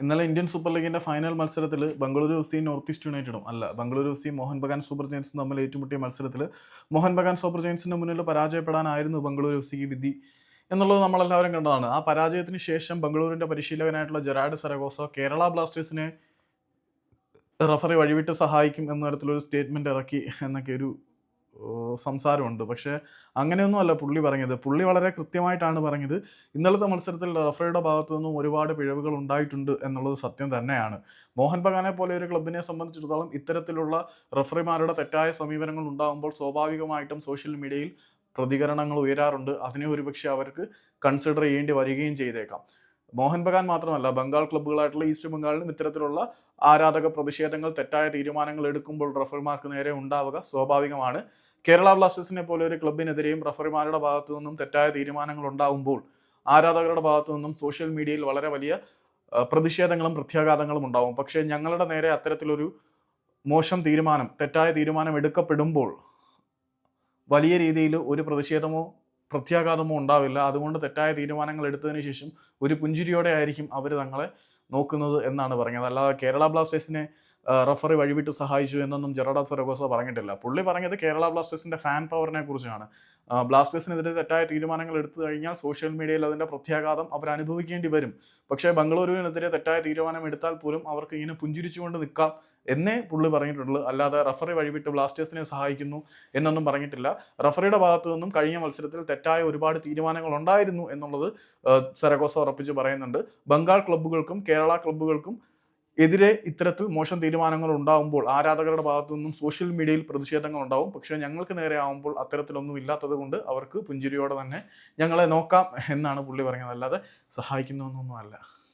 ഇന്നലെ Indian super ലീഗിന്റെ final മത്സരത്തിൽ Bengaluru F C north east യുണൈറ്റഡും അല്ല Bengaluru F C Mohun Bagan super ജയൻസും തമ്മിൽ ഏറ്റുമുട്ടിയ മത്സരത്തിൽ മോഹൻ ബഗാൻ സൂപ്പർ ജയൻസിന്റെ മുന്നിൽ പരാജയപ്പെടാനായിരുന്നു ബംഗളൂരു എഫ് സിക്ക് വിധി എന്നുള്ളത് നമ്മളെല്ലാവരും കണ്ടതാണ്. ആ പരാജയത്തിന് ശേഷം ബംഗളൂരിന്റെ പരിശീലകനായിട്ടുള്ള ജെറാഡ് സരഗോസോ കേരള ബ്ലാസ്റ്റേഴ്സിനെ റഫറി വഴിവിട്ട് സഹായിക്കും എന്ന തരത്തിലൊരു സ്റ്റേറ്റ്മെന്റ് ഇറക്കി എന്നൊക്കെ ഒരു സംസാരമുണ്ട്. പക്ഷേ അങ്ങനെയൊന്നുമല്ല പുള്ളി പറഞ്ഞത്. പുള്ളി വളരെ കൃത്യമായിട്ടാണ് പറഞ്ഞത്. ഇന്നലത്തെ മത്സരത്തിൽ റഫറിയുടെ ഭാഗത്തു നിന്നും ഒരുപാട് പിഴവുകൾ ഉണ്ടായിട്ടുണ്ട് എന്നുള്ളത് സത്യം തന്നെയാണ്. മോഹൻ ബഗാനെ പോലെ ഒരു ക്ലബിനെ സംബന്ധിച്ചിടത്തോളം ഇത്തരത്തിലുള്ള റഫറിമാരുടെ തെറ്റായ സമീപനങ്ങൾ ഉണ്ടാകുമ്പോൾ സ്വാഭാവികമായിട്ടും സോഷ്യൽ മീഡിയയിൽ പ്രതികരണങ്ങൾ ഉയരാറുണ്ട്. അതിനെ ഒരുപക്ഷെ അവർക്ക് കൺസിഡർ ചെയ്യേണ്ടി വരികയും ചെയ്തേക്കാം. മോഹൻ ബഗാൻ മാത്രമല്ല ബംഗാൾ ക്ലബ്ബുകളായിട്ടുള്ള ഈസ്റ്റ് ബംഗാളിലും ഇത്തരത്തിലുള്ള ആരാധക പ്രതിഷേധങ്ങൾ തെറ്റായ തീരുമാനങ്ങൾ എടുക്കുമ്പോൾ റഫറിമാർക്ക് നേരെ ഉണ്ടാവുക സ്വാഭാവികമാണ്. കേരള ബ്ലാസ്റ്റേഴ്സിനെ പോലെ ഒരു ക്ലബിനെതിരെയും റഫറിമാരുടെ ഭാഗത്തു നിന്നും തെറ്റായ തീരുമാനങ്ങൾ ഉണ്ടാകുമ്പോൾ ആരാധകരുടെ ഭാഗത്തു നിന്നും സോഷ്യൽ മീഡിയയിൽ വളരെ വലിയ പ്രതിഷേധങ്ങളും പ്രത്യാഘാതങ്ങളും ഉണ്ടാവും. പക്ഷേ ഞങ്ങളുടെ നേരെ അത്തരത്തിലൊരു മോശം തീരുമാനം തെറ്റായ തീരുമാനം എടുക്കപ്പെടുമ്പോൾ വലിയ രീതിയിൽ ഒരു പ്രതിഷേധമോ പ്രത്യാഘാതമോ ഉണ്ടാവില്ല. അതുകൊണ്ട് തെറ്റായ തീരുമാനങ്ങൾ എടുത്തതിന് ശേഷം ഒരു പുഞ്ചിരിയോടെ ആയിരിക്കും അവർ തങ്ങളെ നോക്കുന്നത് എന്നാണ് പറഞ്ഞത്. അല്ലാതെ കേരള ബ്ലാസ്റ്റേഴ്സിനെ റഫറി വഴിവിട്ട് സഹായിച്ചു എന്നൊന്നും ജെറാഡ സൊരഗോസ പറഞ്ഞിട്ടില്ല. പുള്ളി പറഞ്ഞത് കേരള ബ്ലാസ്റ്റേഴ്സിന്റെ ഫാൻ പവറിനെ കുറിച്ചാണ്. ബ്ലാസ്റ്റേഴ്സിനെതിരെ തെറ്റായ തീരുമാനങ്ങൾ എടുത്തു കഴിഞ്ഞാൽ സോഷ്യൽ മീഡിയയിൽ അതിന്റെ പ്രത്യാഘാതം അവർ അനുഭവിക്കേണ്ടി വരും. പക്ഷേ ബംഗളൂരുവിനെതിരെ തെറ്റായ തീരുമാനം എടുത്താൽ പോലും അവർക്ക് ഇങ്ങനെ പുഞ്ചിരിച്ചുകൊണ്ട് നിൽക്കാം എന്നേ പുള്ളി പറഞ്ഞിട്ടുള്ളൂ. അല്ലാതെ റഫറി വഴിവിട്ട് ബ്ലാസ്റ്റേഴ്സിനെ സഹായിക്കുന്നു എന്നൊന്നും പറഞ്ഞിട്ടില്ല. റഫറിയുടെ ഭാഗത്തു നിന്നും കഴിഞ്ഞ മത്സരത്തിൽ തെറ്റായ ഒരുപാട് തീരുമാനങ്ങൾ ഉണ്ടായിരുന്നു എന്നുള്ളത് സരഗോസ സെറഗോസ ഉറപ്പിച്ച് പറയുന്നുണ്ട്. ബംഗാൾ ക്ലബ്ബുകൾക്കും കേരള ക്ലബ്ബുകൾക്കും എതിരെ ഇത്തരത്തിൽ മോശം തീരുമാനങ്ങൾ ഉണ്ടാകുമ്പോൾ ആരാധകരുടെ ഭാഗത്തു നിന്നും സോഷ്യൽ മീഡിയയിൽ പ്രതിഷേധങ്ങൾ ഉണ്ടാവും. പക്ഷേ ഞങ്ങൾക്ക് നേരെ ആവുമ്പോൾ അത്തരത്തിലൊന്നും ഇല്ലാത്തത് കൊണ്ട് അവർക്ക് പുഞ്ചിരിയോടെ തന്നെ ഞങ്ങളെ നോക്കാം എന്നാണ് പുള്ളി പറഞ്ഞത്. അല്ലാതെ സഹായിക്കുന്നൊന്നും അല്ല.